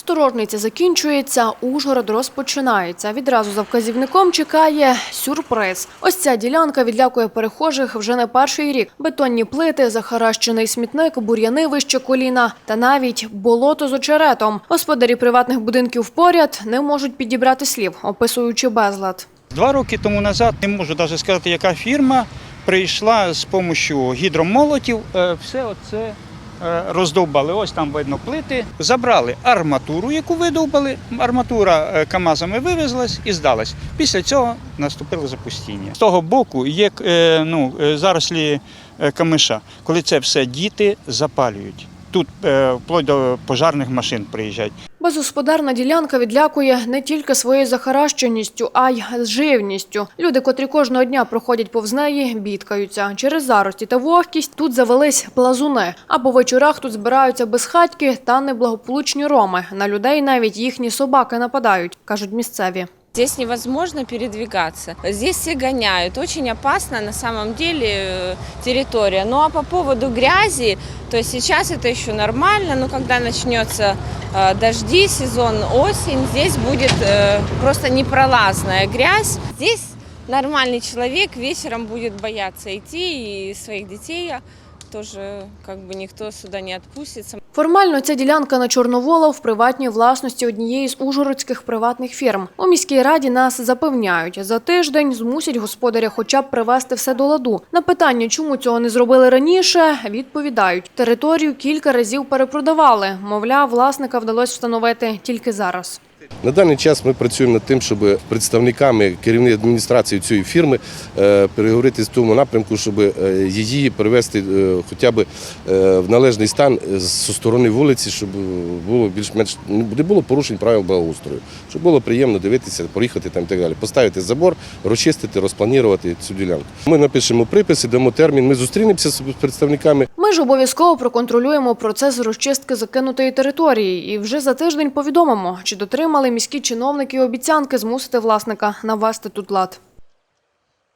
Сторожниця закінчується, Ужгород розпочинається. Відразу за вказівником чекає сюрприз. Ось ця ділянка відлякує перехожих вже не перший рік. Бетонні плити, захаращений смітник, бур'яни вище коліна та навіть болото з очеретом. Господарі приватних будинків поряд не можуть підібрати слів, описуючи безлад. Два роки тому назад, не можу навіть сказати, яка фірма прийшла з допомогою гідромолотів, е, все оце роздовбали. Ось там видно плити. Забрали арматуру, яку видовбали. Арматура е, КАМАЗами вивезлась і здалась. Після цього наступило запустіння. З того боку є е, ну, е, зарослі е, камиша, коли це все діти запалюють. Тут е, вплоть до пожарних машин приїжджають. Безгосподарна ділянка відлякує не тільки своєю захаращеністю, а й живністю. Люди, котрі кожного дня проходять повз неї, бідкаються. Через зарості та вогкість тут завелись плазуни. А по вечорах тут збираються безхатьки та неблагополучні роми. На людей навіть їхні собаки нападають, кажуть місцеві. Здесь невозможно передвигаться. Здесь все гоняют. Очень опасна на самом деле э, территория. Ну а по поводу грязи, то есть сейчас это еще нормально, но когда начнется э, дожди, сезон осень, здесь будет э, просто непролазная грязь. Здесь нормальный человек вечером будет бояться идти, и своих детей тоже как бы никто сюда не отпустится. Формально ця ділянка на Чорновола в приватній власності однієї з ужгородських приватних фірм. У міській раді нас запевняють, за тиждень змусять господаря хоча б привести все до ладу. На питання, чому цього не зробили раніше, відповідають. Територію кілька разів перепродавали. Мовляв, власника вдалося встановити тільки зараз. На даний час ми працюємо над тим, щоб представниками керівної адміністрації цієї фірми е, переговорити в тому напрямку, щоб е, її привести е, хоча б в належний стан зі сторони вулиці, щоб було більш-менш не було порушень правил благоустрою, щоб було приємно дивитися, проїхати там і так далі. Поставити забор, розчистити, розпланувати цю ділянку. Ми напишемо приписи, дамо термін. Ми зустрінемося з представниками Ми ж обов'язково проконтролюємо процес розчистки закинутої території і вже за тиждень повідомимо, чи дотримали міські чиновники обіцянки змусити власника навести тут лад.